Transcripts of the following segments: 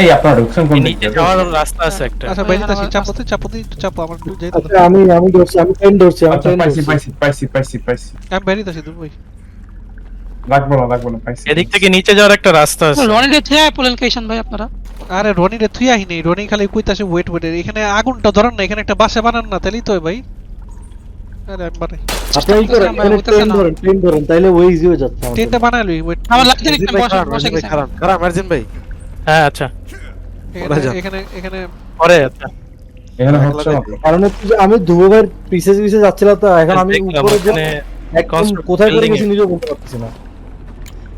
এই আপনারা ঢুকছেন কোন দিক? যাওয়ার রাস্তা আছে একটা। আচ্ছা বাইরে আসি চাপতে চাপতে একটু চাপো আমার একটু যেতে আচ্ছা আমি আমি ধরছি আমি ট্রেন ধরছি আমি আচ্ছা ট্রেন পাইছি পাইছি পাইছি পাইছি পাইছি। আমি বাইরে আসি তুমি লাগবো না লাগবো না পাইছি। এদিক থেকে নিচে যাওয়ার একটা রাস্তা আছে। রনিরে থেকে পড়লেন কেশন ভাই আপনারা। আরে রনি রে তুই আহিনি রনি খালি কইতাছে ওয়েট ওয়েট এখানে আগুনটা ধরেন না এখানে একটা বাসা বানান না তাহলেই তো হয় ভাই। আরে বানাই আপনি কি করেন ট্রেন ধরেন ট্রেন ধরেন তাইলে ওই ইজি হয়ে যাচ্ছে। ট্রেনটা বানাইলি ওয়েট আমার লাগছে একটু বসে বসে গেছে। খারাপ খারাপ মার্জিন ভাই। হ্যাঁ আচ্ছা। এখানে এখানে পরে আচ্ছা। এখানে হচ্ছে কারণ হচ্ছে যে আমি দুবার পিছে পিছে যাচ্ছিলাম তো এখন আমি উপরে যে ওখানে একদম construct কোথায় পড়ে গেছি এ। বলতে পারতেছি না।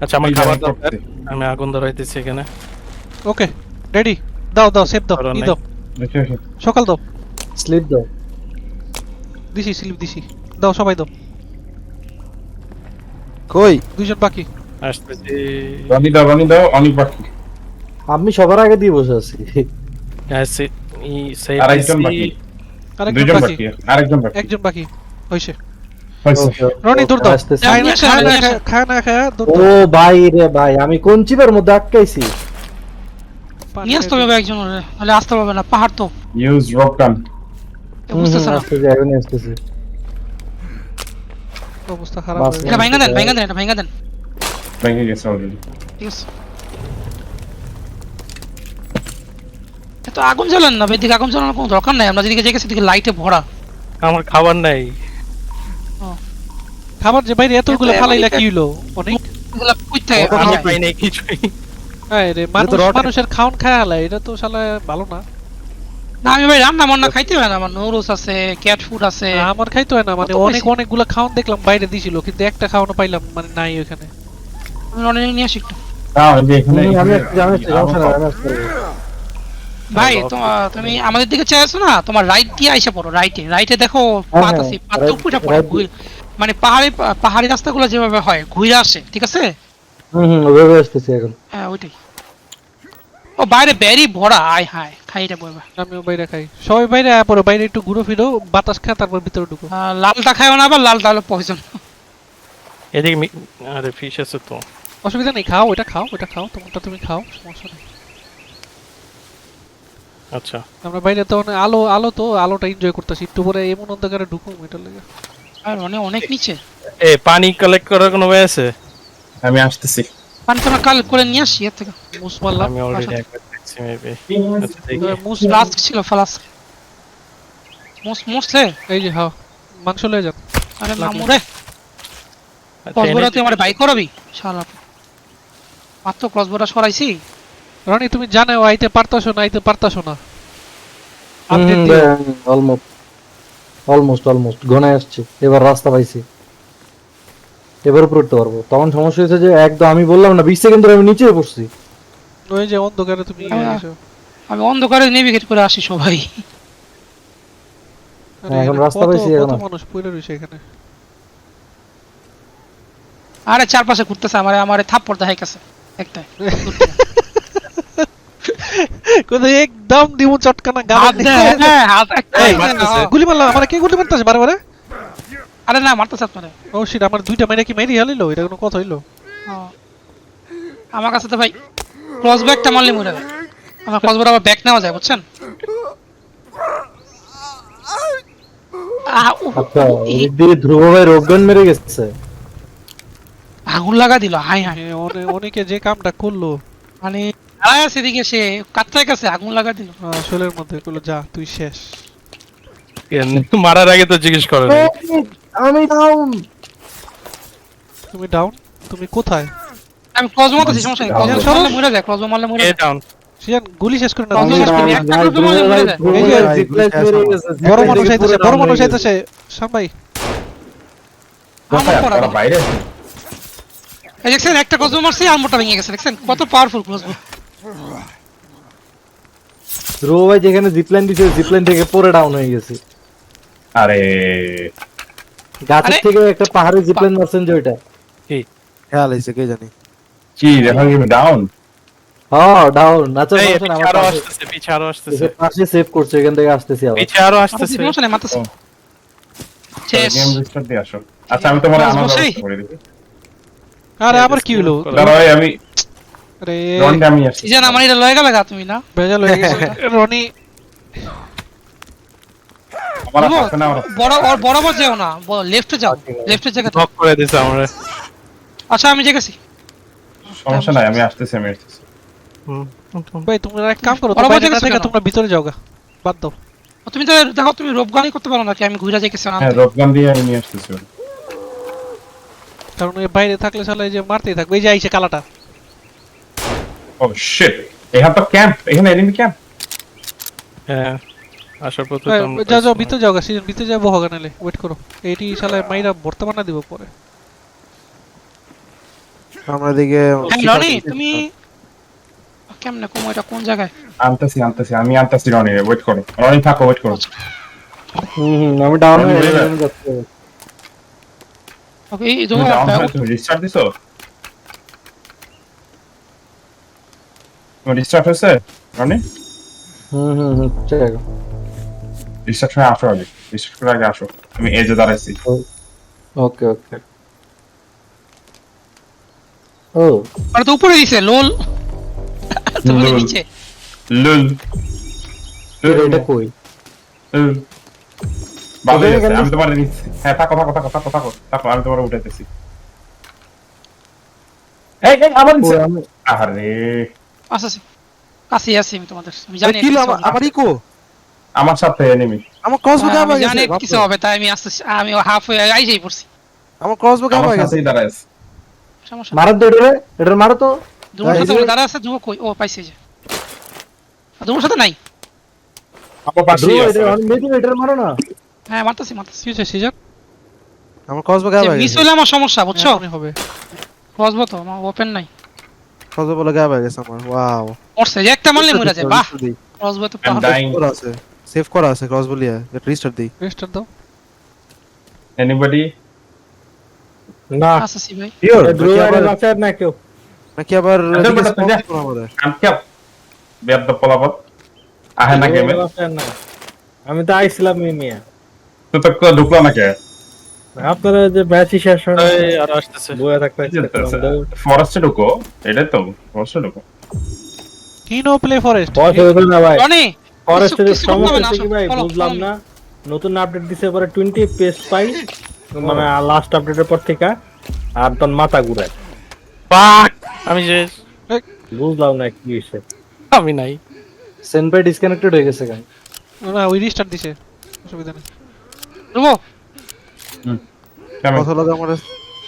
আচ্ছা আমার খাবার দরকার। আমি আগুন ধরাইতেছি এখানে। Okay ready. দাও দাও সেভ দাও ই দাও। দেখি, দেখি। সকাল দাও। স্লিপ দাও। দিছি স্লিপ দিছি। দাও সবাই দাও। কই? দুইজন বাকি। আসতেছি। রনি দাও রনি দাও অনেক বাকি। আমি সবার আগে দিয়ে বসে আছি। হ্যাঁ, ই সেই আরেকজন বাকি। দুইজন বাকি। আরেকজন বাকি। একজন বাকি। হইছে। হয়েছে। Okay, okay, রনি দূর দাও। খায় না খায় না নিয়ে আসো। খায় না খায় দূর ও ভাই রে ভাই আমি কোন চিপের মধ্যে আটকাইছি? নিয়ে আসতে হবে একজন নাহলে আসতে পারবে না পাহাড় তো। ইউজ রক গান বুঝতেছে না আসতেছি এখন আসতেছি। অবস্থা খারাপ বাস এটা ভাঙা দেন ভাঙা দেন এটা ভাঙা দেন। ভেঙে গেছে অলরেডি ঠিক আছে। এত আগুন জ্বালান না এদিকে আগুন জ্বালানোর কোনো দরকার নাই। আমরা যেদিকে যাই সেদিকে লাইটে ভরা। আমার খাবার নাই। খাবার যে বাইরে এতগুলো এত ফালাইলা কি হলো? অনেক? এগুলা কই থেকে আমি পাই নাই কিছুই। আয় রে মানুষ মানুষের খাওন খায় হালায় এটা তো শালা ভালো না। না আমি ভাই রান্না বান্না খাইতে হয় না আমার নুরুস আছে ক্যাট ফুড আছে। আমার খাইতে হয় না মানে অনেক? অনেকগুলো খাওন দেখলাম বাইরে দিছিল কিন্তু একটা খাওয়ানো পাইলাম মানে নাই ওখানে আমি রনি নিয়ে আসি একটু। এই এখানে আমি আমি আসছি সমস্যা নাই, আমি আসছি। ভাই তোমার তুমি আমাদের দিকে চেয়ে আছো না? তোমার রাইট দিয়ে আইসা পড়ো রাইটে রাইটে দেখো পাত আছে পাত উপরে পড়ে ঘুরে- মানে পাহাড়ি পাহাড়ি রাস্তাগুলো যেভাবে হয় ঘুরে আসে ঠিক আছে? হুম হুম ওইভাবে আসতেছি এখন। হ্যাঁ ওইটাই। ও বাইরে বেরি ভরা আয় হায় খাইটা বইবা। আমিও বাইরে খাই। সবাই বাইরে আয়া পড়ো বাইরে একটু ঘুরে ফিরো বাতাস খায় তারপর ভিতরে ঢুকো। লালটা খাইও না আবার লালটা হলো পয়জন এদিকে আরে ফিশ আছে তো। অসুবিধা নেই খাও ওটা খাও ওটা খাও তোমারটা তুমি খাও সমস্যা নেই। আচ্ছা। আমরা বাইরে তো আলো আলো তো আলোটা এনজয় করতেছি। একটু পরে এমন অন্ধকারে ঢুকুম এটা লেগে। আর অনেক অনেক নিচে। এ পানি কালেক্ট করার কোনো ওয়ে আছে? আমি আসতেছি। পানি তোমরা কাল করে নিয়ে আসি এর থেকে। মুস মারলাম আমি অলরেডি একবার দেখছি মেবি আচ্ছা মুস ফ্লাস্ক ছিল ফ্লাস্ক মোস মোসলে এই যে হাও মাংস লয়ে যান। আরে। মামুরে আচ্ছা, ক্রসবোরা তুই আমার বাইক করাবি? শালা। মাত্র ক্রসবোরা সরাইছি। রনি তুমি জানো আইতে পারতাছো না আইতে পারতাছো না। অলমোস্ট অলমোস্ট অলমোস্ট গনায় আসছে। এবার রাস্তা পাইছি। এবার উপরে উঠতে পারব। তখন সমস্যা হয়েছে যে একদম আমি বললাম না বিশ সেকেন্ড ধরে আমি নিচে পড়ছি ওই যে অন্ধকারে তুমি হ্যাঁ। আমি অন্ধকারে নেভিগেট করে আসি সবাই। এখন রাস্তা পাইছি কত এখন। মানুষ পড়ে রয়েছে এখানে? আরে চারপাশে ঘুরতেছে আমার আমার থাপ্পড় দেখাই কাছে একটাই কোথায় একদম চটকানা গাল হ্যাঁ, মারলাম আমার কে গুলি মারতেছে বারে বারে? আরে না মারতেছে আপনারে। ও শিট আমার দুইটা মেরে কি মেরি হালিলো? এটা কোনো কথা হইল? আমার কাছে তো ভাই ক্রস ব্যাকটা মারলে মরে আমার ক্রস আবার ব্যাক নেওয়া যায় বুঝছেন? আচ্ছা উহ, দিয়ে ধ্রুব ভাই রোগন মেরে গেছে। আগুন লাগা দিল হাই অনেকে যে কামটা করল। মানে দাঁড়ায় আছে এদিকে সে কাত্তায় কাছে আগুন লাগা দিল মধ্যে কইলো যা তুই শেষ। মারার আগে তো জিজ্ঞেস করে আমি ডাউন তুমি ডাউন তুমি কোথায়? আমি সমস্যা নেই। মারলে মরে যায় মারলে মরে যায়। ডাউন সিয়ান গুলি শেষ করে না বড় মানুষ আইতেছে বড় মানুষ আইতেছে। বাইরে দেখছেন একটা ক্রস মারছি আর মোটা ভেঙে গেছে দেখছেন? কত পাওয়ারফুল ক্রস ধ্রুব ভাই যেখানে জিপলাইন দিছে জিপলাইন থেকে পরে ডাউন হয়ে গেছে। আরে। গাছের থেকে একটা পাহাড়ে জিপলাইন মারছেন যে ওইটা। কি? খেয়াল হয়েছে কে জানি। কি এখন কি ডাউন হ্যাঁ ডাউন আচ্ছা আরও আসতেছে পিছে আরও আসতেছে পাশে সেভ করছে এখান থেকে আসতেছি আবার। পিছে আরও আসতেছে। সমস্যা নেই শেষ। গেম রিস্টার্ট দিয়ে আসো। আচ্ছা আমি তোমার আমার করে দিবি আরে আবার কি হলো? দাঁড়াও আমি আরে। রনটা আমি আসছি। সিজন আমার এটা লয়ে গেলে গা তুমি না? ভেজাল গেছে। রনি। আমার বুঝব? হাতে বড় যাও না লেফটে যাও লেফটের জায়গাতে ব্লক করে দিছে আমরা। আচ্ছা আমি জেগেছি সমস্যা নাই আমি আসতেছি আমি আসতেছি। হুম, হুম। ভাই তোমরা এক কাম করো থেকে তোমরা ভিতরে যাও গা বাদ দাও। তুমি তো দেখো তুমি রোপগানই করতে পারো নাকি? আমি ঘুরে যাইতেছি না। হ্যাঁ রোপগান দিয়ে আমি নিয়ে আসতেছি। কারণ বাইরে থাকলে শালা এই যে মারতেই থাকবে এই যে আইছে কালাটা। ও শিট এখানে তো ক্যাম্প এখানে এনিমি ক্যাম্প হ্যাঁ আসার পথে হ্যাঁ, তো আমরা যাও। ভিতরে যাও সিজন ভিতরে যাব হোক নালে ওয়েট করো। এইটি শালা মাইরা ভর্তা বানা দিব পরে। আমরা দিকে হ্যাঁ রনি তুমি কেমনে কোন এটা কোন জায়গায়? আনতেছি আনতেছি আমি আনতেছি রনি ওয়েট করো। রনি থাকো ওয়েট করো। হুম হুম আমি ডাউন হয়ে যাচ্ছি। ওকে এই জন্য হয়ে রিস্টার্ট দিছো? তোমার রিস্টার্ট হয়েছে রনি? হুম হুম হুম ঠিক রিস্টার্ট হয়ে আসো আগে রিস্টার্ট করে আগে আসো। আমি এজে দাঁড়াইছি। ওকে ওকে। ও। তো উপরে দিছে লোল। তুমি নিচে। লুল। এটা কই? ভালো কোথায় আছে গেলি? আমি তোমার নিচ্ছি হ্যাঁ থাকো থাকো থাকো থাকো থাকো। থাকো আমি তোমার উঠাইতেছি। এই এই আবার আমি আরে আচ্ছা আচ্ছা। কাছে আছি আমি তোমাদের আমি জানি কিলো আমার ইকো আমার সাথে এনিমি আমার ক্রসবো হ্যাঁ, হয়ে জানি কিছু হবে তাই আমি আস্তে আমি হাফ হয়ে আইসেই পড়ছি। আমার ক্রসবো হয়ে গেছে। সমস্যা মারো তো এটা এটা মারো তো। দুমোর সাথে ওর দাঁড়া আছে দুমো কই? ও পাইছে যে। দুমোর সাথে নাই? আমার পাশেই আছে এটা আমি মারো না। হ্যাঁ মারতাছি মারতাছি। কি হচ্ছে সিজন আমার ক্রসবো গায়ে হয়ে মিস হইলে আমার সমস্যা বুঝছ? হবে। বসবো তো আমার ওপেন নাই। ক্রসবো বলে গায়ে হয়ে গেছে আমার ওয়াও পড়ছে যে একটা মারলে মরে যায় বাহ। বসবো তো পাহাড়। আছে সেভ করা আছে ক্রসবো লিয়া রিস্টার্ট দেই। রেস্টার দাও। Anybody? না। আসতেছি ভাই। ধ্রুব এটা বাঁচায় না কেউ। নাকি আবার আচ্ছা. বেয়াদ্দ পোলাপত। আহে না গেমে। আমি তো আইছিলাম এই তো তো ঢুকলো না কে? আপনারা যে ম্যাচই শেষ হয় আর আসতেছে। বয়ে থাকতে ফরেস্টে ঢুকো। এটাই তো, ফরেস্টে ঢুকো। কি নো প্লে ফরেস্ট? বয়স হয়ে না ভাই। রনি ফরেস্টের সমস্যা কি ভাই বুঝলাম না। নতুন আপডেট দিছে পরে টোয়েন্টি পেজ পাই মানে লাস্ট আপডেটের পর থেকে আর তখন মাথা ঘুরায়। পাক আমি যে বুঝলাম না কি হয়েছে। আমি নাই। সেনপাই ডিসকানেক্টেড হয়ে গেছে কেন না ওই রিস্টার্ট দিছে। অসুবিধা নেই। কেমন? কথা লাগে আমার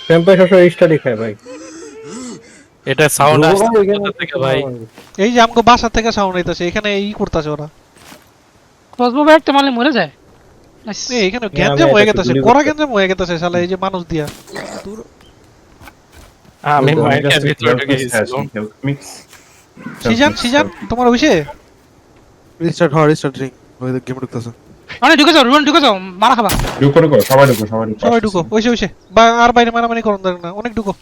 টেম্পাই সবসময় স্টাডি খায় ভাই। এটা সাউন্ড আসছে কোথা থেকে ভাই? এই যে আমগো বাসা থেকে সাউন্ড হইতাছে এখানে এই করতাছে ওরা। ক্রসবো ভাই একটা মারলে মরে যায়? এই এখানে গ্যাঞ্জাম হয়ে এটা গেতাছে গুলি করা করতে- গ্যাঞ্জাম হয়ে গেতাছে শালা এই যে মানুষ দিয়া। দূর আমি মাইকের ভিতরে ঢুকে সিজন সিজন তোমার হইছে রিস্টার্ট হয় রিস্টার্ট ড্রিঙ্ক ওই গেম ঢুকতেছে রনি ঢুকে যাও রুন ঢুকে যাও মারা খাবা। ঢুকো, ঢুকো, সবাই ঢুকো, সবাই ঢুকো। সবাই ঢুকো হইছে হইছে বা আর বাইরে মারামারি করুন দরকার না অনেক ঢুকো।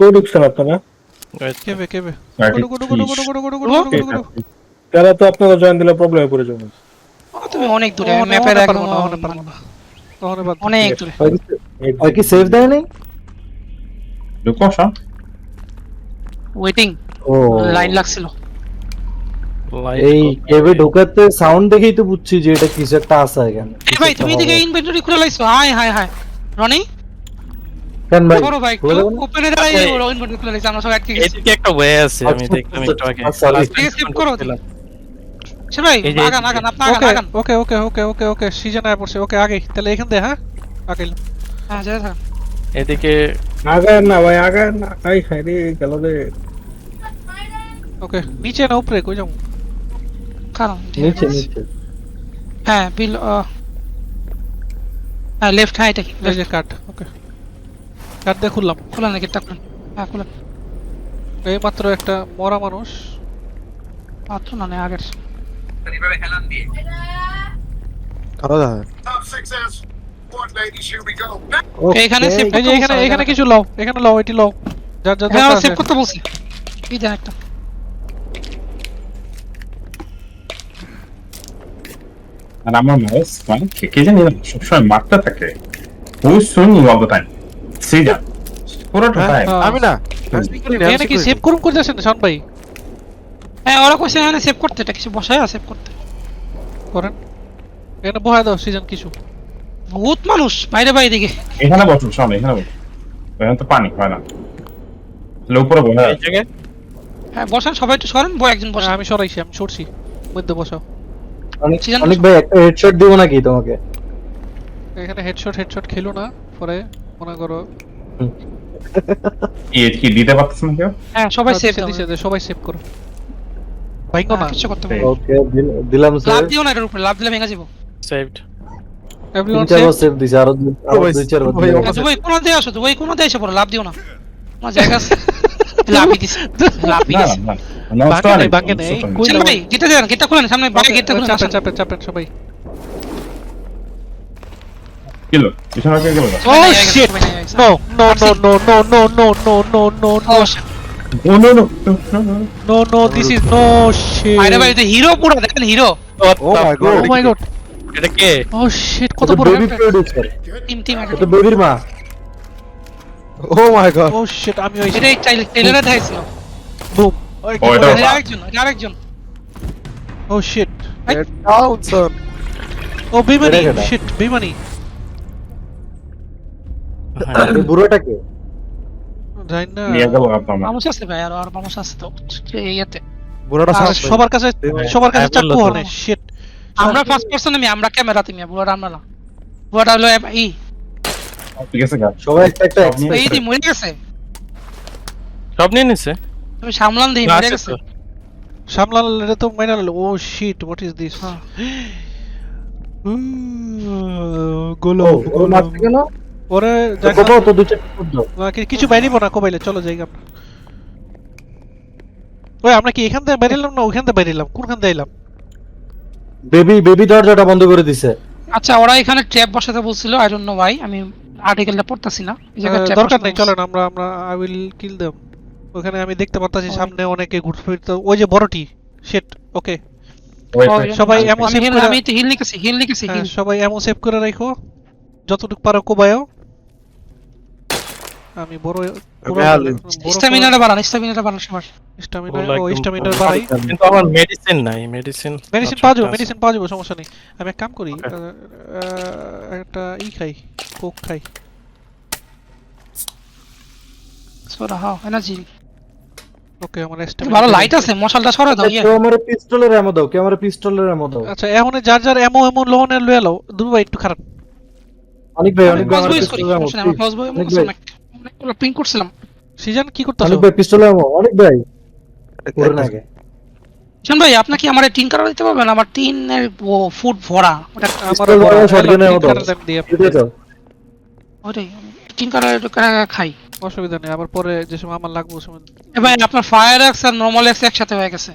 কেউ ঢুকছেন আপনারা? কেবে কেবে? ঢুকো ঢুকো ঢুকো ঢুকো ঢুকো ঢুকো ঢুকো, ঢুকো ঢুকো তারা তো আপনারা জয়েন দিলে প্রবলেমে পড়ে যাবেন তুমি অনেক দূরে ম্যাপের একদম। অনেক দূরে। আর কি সেভ দেয় নাই? ঢুকো, সব। ওয়েটিং ও। লাইন লাগছিল। এই কেবে ঢোকাতে সাউন্ড দেখেই তো বুঝছি যে এটা কিছু একটা আছে এখানে। ভাই তুমি এদিকে ইনভেন্টরি খুলে লাইছো? Hi hi hi Rony? কেন ভাই? বড় ভাই একটু খুলে দেবো না? ওপেনে দাঁড়াই ইনভেন্টরি খুলে লাইছো আমরা সব একটি গেছি এদিকে একটা ওয়ে আছে আমি দেখলাম একটু আগে। sorry। Last time Skip করো। সে ভাই আগান আগান আপনি আগান ওকে আগান। ওকে ওকে ওকে ওকে ওকে সিজন আয় পড়ছে ওকে আগে তাহলে এখান থেকে হ্যাঁ? আগে। হ্যাঁ থাক এদিকে আগায় না ভাই আগায় না। আই হাই রে গেল রে। ওকে নিচে না উপরে কই যাব? কারণ নিচে নিচে। হ্যাঁ বিল হ্যাঁ লেফট হ্যাঁ এটা কি এই যে কাট ওকে কাট দিয়ে খুললাম। খুলেন না গেটটা হ্যাঁ খুলেন এই মাত্র একটা মরা মানুষ। না না আগের। এই যে এখানে এখানে কিছু লও। এখানে লও এটি লও। যার যার হ্যাঁ সেভ করতে বলছি। এই দেন একটা। আর আমার মাউস মানে কে জানি না, সবসময় মারতে থাকে। হুই swing all the time season পুরোটা হ্যাঁ, টাইম হ্যাঁ। আমি না এখানে কি সেভ করুন করতেছেন শান ভাই? হ্যাঁ ওরা কইছে এখানে সেভ করতে এটা কিছু বসায় আছে সেভ করতে। করেন। এখানে বহায় দাও সিজন কিছু। বহুত মানুষ বাইরে বাইরে দিকে। এখানে বসো সামনে এখানে বসো এখানে তো পানি হয় না। তাহলে উপরে বসে এই জায়গায়? হ্যাঁ বসান সবাই একটু সরেন বই একজন বসান আমি সরাইছি আমি সরছি। মধ্যে বসাও। অনেক ভাই একটা হেডশট দিব নাকি তোমাকে? এখানে হেডশট হেডশট খেলো না পরে মনে করো। কি কি দিতে পারতেছ না কেউ? হ্যাঁ সবাই সেভ দিছে, সবাই সেভ করো। ভাইঙ্গো না। কিছু করতে পারব ওকে দিলাম লাভ দিও না এটার উপরে লাভ দিলে ভেঙে যাব। সেভড এভরিওয়ান সেভ সেভ দিছে আরও দুই- চার বার ভাই, কোন দিয়ে আসো দুবাই কোন দিয়ে এসে পড়ো লাভ দিও না। আমার জায়গা আছে। লাভই দিছে লাভই না। দিছে বাগে নেই, বাগে নেই। ভাই গেটটা খুলেন সামনে গেটটা খুলেন চাপেন চাপেন চাপেন সবাই। কিলো? পিছনে কে গেল Oh Oh, no no hero পুরো দেখেন hero oh my god Oh. এটা কে? Oh কত বড় বেবি একটা- প্রোডিউসার টিম টিম এটা বেবির মা। Oh my god Oh shit, আমি ওই এটা দেখাইছিল। Boom. ও এটা আরেকজন আরেকজন Oh shit. Down son Oh বেমানি, এটা কেডা? shit, বেমানি। জানি না। নিয়ে গেল আপনার মানুষ আছে ভাই আর আর মানুষ আছে তো এই ইয়েতে বুড়াটা আর সাহস সবার কাছে সবার কাছে চাকু হনে shit. আমরা ফার্স্ট পারসন আমি আমরা ক্যামেরা তুমি বুড়াটা আমরা না বুড়াটা হলো ই ঠিক আছে সবাই একটা একটা এই দি মরে গেছে সব নিয়ে নিছে তুমি সামলান দিই মরে আছে গেছে। সামলাল এটা তো মাইনা লইলো। Oh shit, what is this? হ্যাঁ। গোলো ও ও মারছে কেন ওরে তো জায়গা তো দুই চারটা ফুট দাও না, কি- কিছু বাইরিব না কোবাইলে চলো যাই আমরা ওই আমরা কি এখান থেকে বাইরিলাম না ওখান থেকে বাইরিলাম কোনখান থেকে এলাম বেবি বেবি দরজাটা বন্ধ করে দিছে আচ্ছা ওরা এখানে ট্র্যাপ বসাতে বলছিল আই ডোন্ট নো ভাই আমি আর্টিকেলটা পড়তাছি না এই জায়গায় দরকার নেই। চলেন আমরা আমরা আই উইল কিল দেম ওখানে আমি দেখতে পাচ্ছি সামনে অনেকে ঘুরফিরতে ওই যে বড়টি শেট ওকে। সবাই এমন heal- করে- আমি তো হিল লিখেছি হিল হিল। সবাই এমন সেভ করে রাখো। যতটুকু পারো কোবায়ও। আমি বড়। স্ট্যামিনাটা বাড়ান স্ট্যামিনাটা বাড়ান সবার। স্টামিনা ও স্টামিনা বাড়াই। কিন্তু আমার মেডিসিন নাই মেডিসিন মেডিসিন পাওয়া যাবে মেডিসিন পাওয়া যাবে সমস্যা নেই। আমি এক কাম করি একটা ই খাই কোক খাই। সোরা হাও এনার্জি ওকে আমার স্টামিনা ভালো লাইট আছে মশালটা সরে দাও ইয়ে। আমার পিস্তলের এমো দাও কেউ আমার পিস্তলের এমো দাও। আচ্ছা এখন যার যার এমন এমন লোনের লয়ে এলো দুবাই একটু খারাপ। অনেক ভাই অনেক ভাই আমার পিস্তলের এমো অনেক ভাই। অনেকগুলো করছিলাম। সিজন কি করতেছো? অনেক ভাই পিস্তলের এমো অনেক ভাই। করে না আগে শোন ভাই আপনি কি আমার টিন কালার দিতে পারবেন? আমার টিনের ফুড ভরা। ওটা আমার এর মতো। দিয়ে। দিয়ে দাও ওটাই। কিং করার খাই। অসুবিধা নেই আবার পরে যে সময় আমার লাগবে ওই সময় ভাই আপনার ফায়ার এক্স আর নরমাল এক্স একসাথে হয়ে গেছে।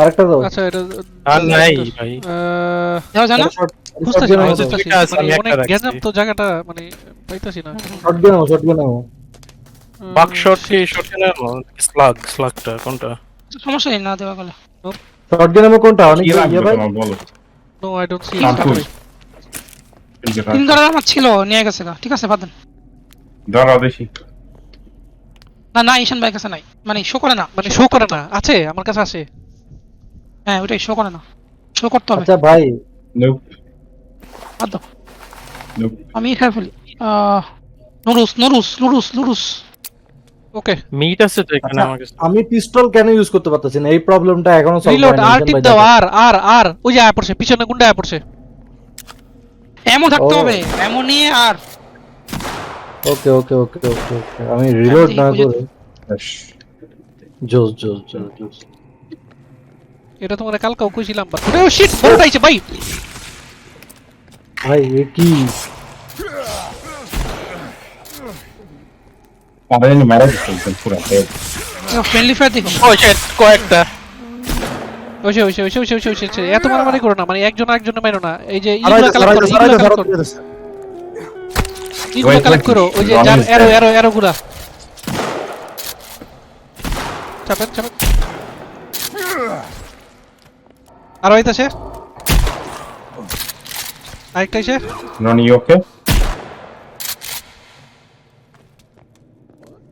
আরেকটা দাও। আচ্ছা এটা আর নাই ভাই। যাও জানা? বুঝতেছি না বুঝতেছি মানে অনেক গ্যাজাম তো জায়গাটা মানে পাইতাছি না। শট দিয়ে নাও শট দিয়ে নাও। বাক শট কি শট দিয়ে নাও? স্লাগ স্লাগটা কোনটা? সমস্যা নেই না দেবা গেল। শট দিয়ে নাও কোনটা? অনেক ইয়া ভাই। নো আই ডোন্ট সি তিন কালার আমার ছিল নিয়ে গেছে ঠিক আছে বাদ দেন। দাঁড়াও দেখি। না না ঈশান ভাই কাছে নাই। মানে শো করে না মানে শো করে না। আছে আমার কাছে আছে। হ্যাঁ ওটাই শো করে না। শো করতে হবে। আচ্ছা ভাই। বাদ দাও। আমি এখানে ফেলি। নুরুস নুরুস নুরুস নুরুস। ওকে মিট আছে তো এখানে আচ্ছা, আমার কাছে। আমি পিস্তল কেন ইউজ করতে পারতেছি না? এই প্রবলেমটা এখনও সলভ রিলোড আর টিপ দাও আর আর আর। ওই যে আয় পড়ছে পিছনে গুন্ডা আয় পড়ছে। এমন থাকতে হবে। এমন নিয়ে আর। ওকে ওকে ওকে ওকে ওকে আমি রিলোড না করে জোস জোস জোস জোস এটা তোমার কালকাও কইছিলাম বাট ও শিট বড়টা আইছে ভাই! ভাই এ কি? তাদের জন্য মেরা একদম পুরো dead। ফ্রেন্ডলি ফায়ার দেখো। ও শিট কয়েকটা। ওইসে ওইসে ওইসে ওইসে ওইসে ওইসে এত মারামারি করো না মানে একজন আরেকজনের মারো না। এই যে ইগুলো কালেক্ট করো ইগুলো কালেক্ট করো। ইগুলো কালেক্ট করো ওই যে যার এরো এরো এরো গুলা চাপেন চাপেন আর হইতাছে আরেকটা?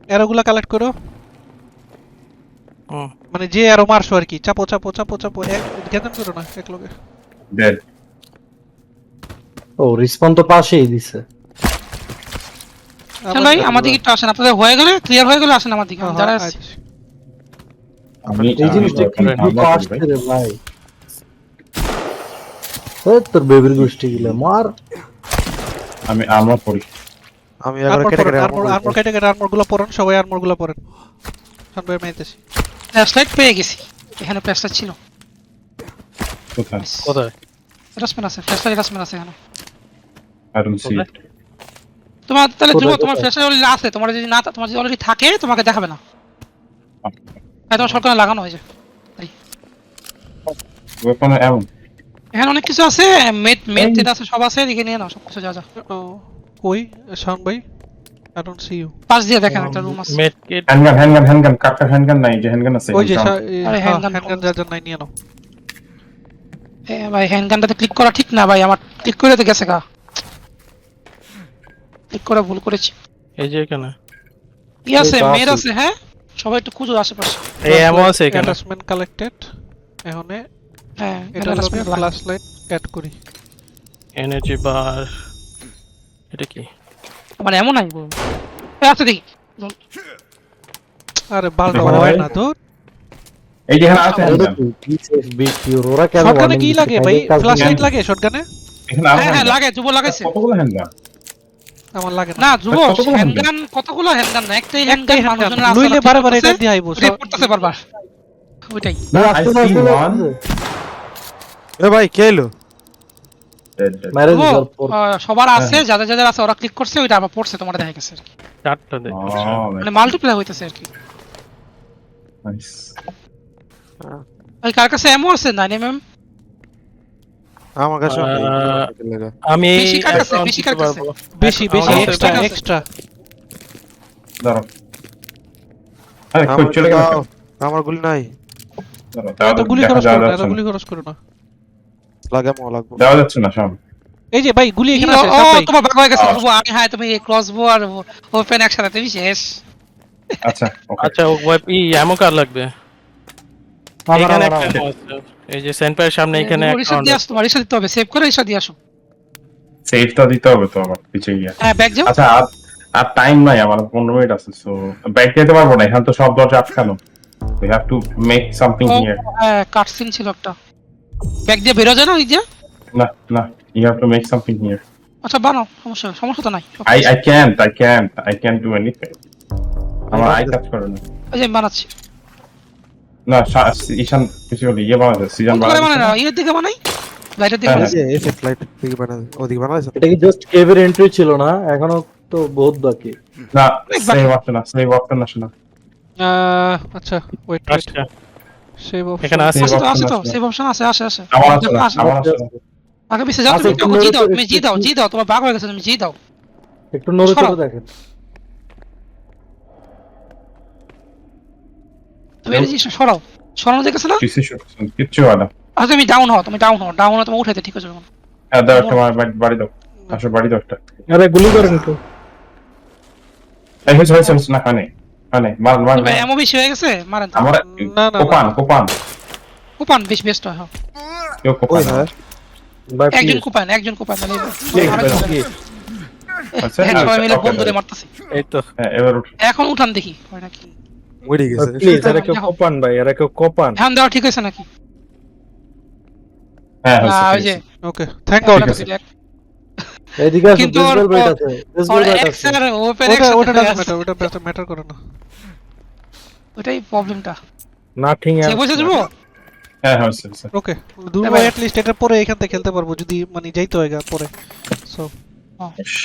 এরোগুলা কালেক্ট করো মানে যে আরও মারছো আর কি চাপো চাপো চাপো চাপো এক গেদান করো না এক লগে ডেড ও রিসপন তো পাশেই দিছে ভাই আমার দিকে একটু আসেন আপনাদের হয়ে গেলে ক্লিয়ার হয়ে গেলে আসেন আমার দিকে আমি দাঁড়ায় আমি এই জিনিসটা কি আসছে রে ভাই। ওই তোর বেবির গোষ্ঠী গুলো মার। আমি আমরা পড়ি আমি আর্মর কেটে পরেন কেটে আর্মর আর্মর কেটে কেটে আর্মরগুলো পরেন সবাই আর্মরগুলো পরেন। শান ভাই মাইতেছি ফ্ল্যাশলাইট পেয়ে গেছি। এখানে ফ্ল্যাশলাইট ছিল। কোথায়? কোথায়? এরাসমেন আছে ফ্ল্যাশলাইট এরাসমেন আছে এখানে। আই ডোন্ট সি ইট তোমার তাহলে যুব তোমার? ফ্ল্যাশলাইট অলরেডি আছে। তোমার যদি না তোমার যদি অলরেডি থাকে তোমাকে দেখাবে না। হ্যাঁ তোমার সরকারে লাগানো হয়েছে। ওয়েপনে এমন। এখানে অনেক কিছু আছে। মেট মেট যেটা আছে সব আছে। এদিকে নিয়ে নাও সব কিছু যা যা। ও কই? শান ভাই? আই ডোন্ট সি ইউ পাশ দিয়ে দেখেন একটা রুম আছে। Med kit handgun handgun handgun কাটটা হ্যান্ডগান নাই যে হ্যান্ডগান আছে ওই যে আরে handgun হ্যান্ডগান যা যা নাই নিয়ে নাও। এ ভাই হ্যান্ডগানটাতে ক্লিক করা ঠিক না ভাই। আমার ক্লিক করে তো গেছে গা। ক্লিক করে ভুল করেছি। এই যে এখানে। কি আছে? মেয়ের আছে। হ্যাঁ? সবাই একটু খুঁজো আশেপাশে। এই এমন আছে এখানে। অ্যাটাচমেন্ট কালেক্টেড এখানে হ্যাঁ এটা লগে ফ্ল্যাশ লাইট অ্যাড করি। এনার্জি বার এটা কি? মানে এমন নাই আছে দেখি। আরে বালটা হয় না তো এই যে এখানে আছে ওরা কেন শটগানে কি লাগে ভাই ফ্ল্যাশ লাইট লাগে শটগানে এখানে হ্যাঁ হ্যাঁ লাগে যুব লাগাইছে। কতগুলো হ্যান্ডগান আমার লাগে না। না যুব হ্যান্ডগান কতগুলো হ্যান্ডগান না একটাই হ্যান্ডগান মানুষজনের আছে লইলে বারে বারে এটা দিয়ে আইবো পড়তেছে বারবার। ওইটাই। এ ভাই কে এলো? সবার আছে যাদের যাদের আছে ওরা ক্লিক করছে ওইটা আবার পড়ছে তোমার দেখা গেছে আর কি। চারটা দেখ মানে মাল্টিপ্লাই হইতেছে আর কি। নাইস কার কাছে এমন আছে? নাইন এমএম আমার কাছে। আমি বেশি বেশি বেশি বেশি এক্সট্রা এক্সট্রা দাঁড়াও। আরে কই চলে গেল? আমার গুলি নাই। দেওয়া- গুলি খরচ করো না। গুলি খরচ করো না। লাগে মো লাগবো। দেওয়া যাচ্ছে না সব এই যে ভাই গুলি এখানে ও আছে ও। তোমার বাবা গেছে আহ। আমি হ্যাঁ তুমি ক্রসবো আর ওপেন একসাথে তুমি শেষ। আচ্ছা আচ্ছা ও ওয়েব ই এমো কার লাগবে? এখানে একটা এই যে সেন্টারের সামনে এখানে একটা রিসার্চ দিয়ে আসো তোমার রিসার্চ দিতে হবে। সেভ করে রিসার্চ দিয়ে আসো। সেফটা দিতে হবে তো আবার পিছিয়ে গিয়ে। হ্যাঁ ব্যাগ যাও। আচ্ছা আর আর টাইম নাই আমার পনেরো মিনিট আছে সো ব্যাক যেতে পারব না এখানে তো সব দরজা আটকানো। We have to make something here হ্যাঁ কাটসিন ছিল একটা। ব্যাগ দিয়ে বেরো যায় না ওই যে? না না you have to make something here আচ্ছা বানাও সমস্যা সমস্যা তো নাই। I I can't I can't I can't do anything আমার আই কাজ করে না। ওই যে আমি বানাচ্ছি। না ঈশান কিছু ইয়ে বানাচ্ছে সিজন কোন মানে না? ইয়ের দিকে বানাই লাইটের দিকে বানাই এই যে এফেক্ট লাইট দিকে বানা ওদিকে বানাইছো এটা কি জাস্ট কেভের এন্ট্রি ছিল না? এখনও তো বহুত বাকি। না সেভ অপশন না সেভ অপশন আসে না। আচ্ছা ওয়েট ওয়েট আচ্ছা। সেভ এখানে আছে আছে তো আছে তো সেভ অপশন আছে আছে আছে। আমার আছে আমার আছে। আগে পিছে যাও তুমি একটু জি দাও তুমি জি দাও জি দাও তোমার বাগ হয়ে গেছে তুমি জি দাও। একটু নড়ে। চড়ে দেখেন। তুমি এটা সরাও। সরানো দেখেছ না? কিচ্ছু হয় না। আচ্ছা তুমি ডাউন হও তুমি ডাউন হও ডাউন হও তুমি উঠাইতে ঠিক আছে? এখন। হ্যাঁ দাও একটা বাড়ি- দাও। আসো বাড়ি দাও একটা। আরে গুলি করেন এই হয়েছে হয়েছে না মার মার এমন বেশি হয়ে গেছে? মারেন তো। আমার না, না, কোপান কোপান। কুপান বেশ বেস্ট হয় হ্যাঁ। কেউ কোপান হ্যাঁ একজন কুপান একজন কুপান। আচ্ছা, হ্যাঁ সবাই মিলে বন্ধুরে. মারতেছি। এই তো। হ্যাঁ এবার উঠ। এখন উঠান দেখি হয় নাকি? মরে গেছে প্লিজ এরা কেউ কোপান ভাই এরা কেউ কোপান এখন দেওয়া ঠিক হয়েছে নাকি হ্যাঁ আহ, হয়েছে, ওই যে হয়েছে। ওকে থ্যাংক ওটা গড আছে। দেখ- এদিকে আসো কিন্তু বেসবল ওর- ব্যাট আছে বেসবল ওর ব্যাট এক্স আছে আর ওপেন ওটা এক্স ওটা ডাজন্ট ম্যাটার ওটা ম্যাটার করে না ওটাই প্রবলেমটা নাথিং সে বসে যাব হ্যাঁ হয়েছে, হয়েছে। ওকে দূর এবার- ভাই অ্যাট লিস্ট এটা পরে এখান থেকে খেলতে পারব যদি মানে যাইতে হয় গা পরে সো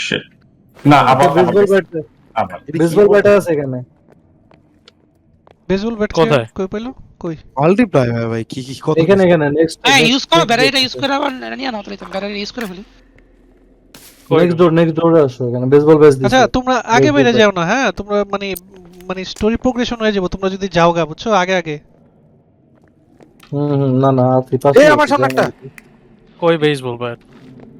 Shit. না আবার আবার বেসবল ব্যাট আবার বেসবল ব্যাট আছে এখানে বেসবল ব্যাট কোথায়? কই পাইলো কই? মাল্টিপ্লাই হয় ভাই কি কি কত এখানে এখানে নেক্সট হ্যাঁ ইউজ করো ব্যাটারিটা ইউজ করে আবার নিয়ে নাও তাহলে ব্যাটারি ইউজ করে ফেলি। নেক্সট ডোর নেক্সট ডোরে আসো এখানে বেসবল ব্যাট দিছে। আচ্ছা তোমরা আগে bat। যাও না হ্যাঁ? তোমরা মানে মানে স্টোরি প্রোগ্রেশন হয়ে যাব তোমরা যদি যাও গা বুঝছ? আগে আগে। হুম হুম না না আছে পাশে এই, আমার সামনে একটা। কই বেসবল ব্যাট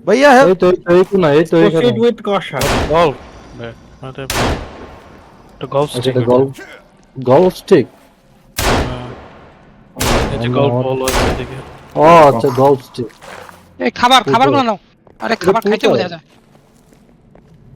ভাইয়া হ্যাঁ এই তো এই তো এই তো না এই তো এখানে। Proceed with caution golf bat মানে এটা golf stick golf goal stick ও আচ্ছা গোল স্টিক এই খাবার খাবারগুলো নাও। আরে খাবার খাইতে বোঝা যায়।